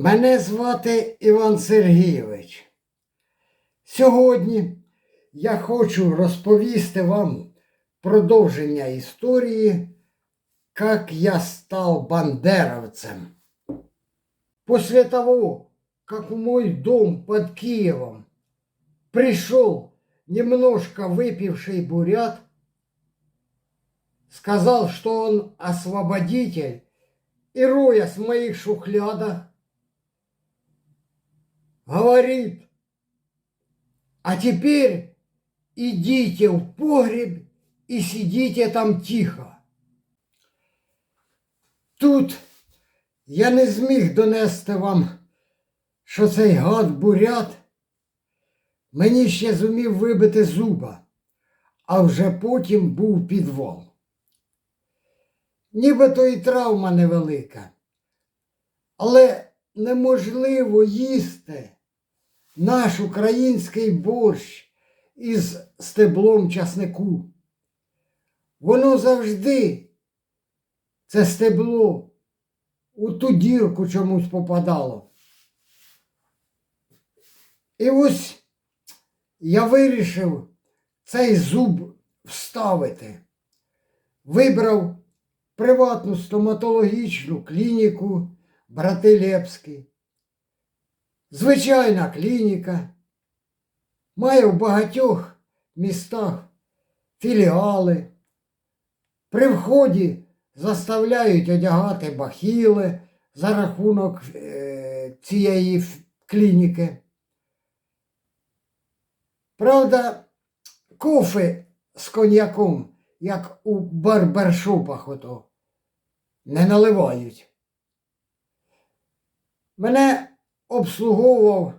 Мене звати Іван Сергійович. Сьогодні я хочу розповісти вам продовження історії, як я став бандеровцем. После того, как в мой дом под Киевом пришел немножко выпивший бурят, сказал, что он освободитель, и роясь в моих шухлядах, говорит, а теперь идите в погреб и сидите там тихо. Тут я не зміг донести вам, що цей гад бурят мені ще зумів вибити зуба, а вже потім був підвал. Нібито і травма невелика, але неможливо їсти наш український борщ із стеблом часнику. Воно завжди, це стебло, у ту дірку чомусь попадало. І ось я вирішив цей зуб вставити. Вибрав приватну стоматологічну клініку брати Лепський. Звичайна клініка. Має в багатьох містах філіали. При вході заставляють одягати бахіли за рахунок е, цієї клініки. Правда, кофе з коньяком, як у барбершопах ото, не наливають. Мене обслуговував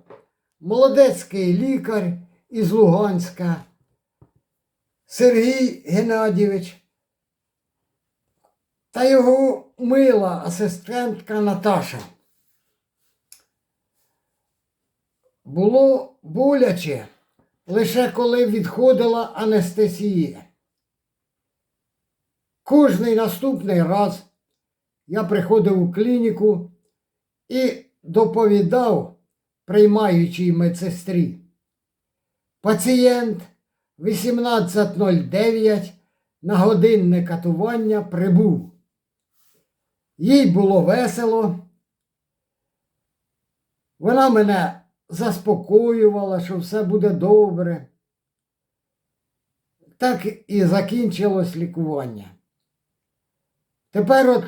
молодецький лікар із Луганська Сергій Геннадійович та його мила асистентка Наташа. Було боляче лише коли відходила анестезія. Кожний наступний раз я приходив у клініку і доповідав приймаючій медсестрі. Пацієнт 18.09 на годинне катування прибув. Їй було весело. Вона мене заспокоювала, що все буде добре. Так і закінчилось лікування. Тепер от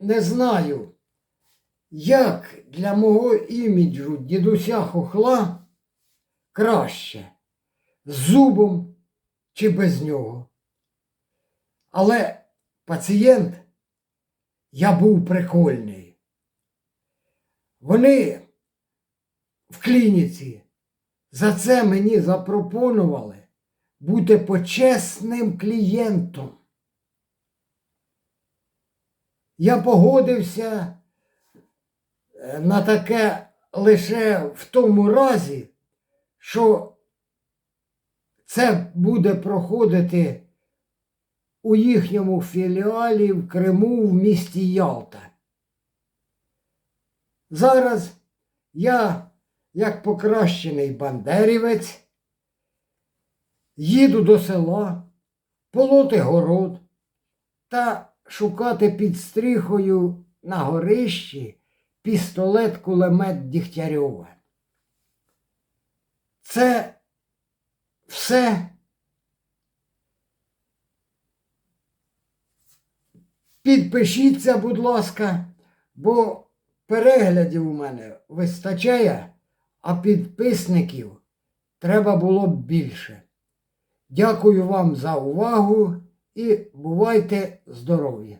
не знаю, як для мого іміджу дідуся хохла краще з зубом чи без нього. Але пацієнт я був прикольний. Вони в клініці за це мені запропонували бути почесним клієнтом. Я погодився на таке лише в тому разі, що це буде проходити у їхньому філіалі в Криму в місті Ялта. Зараз я, як покращений бандерівець, їду до села, полоти город та шукати під стріхою на горищі пістолет кулемет Дігтярьова. Це все. Підпишіться, будь ласка, бо переглядів у мене вистачає, а підписників треба було б більше. Дякую вам за увагу і бувайте здорові!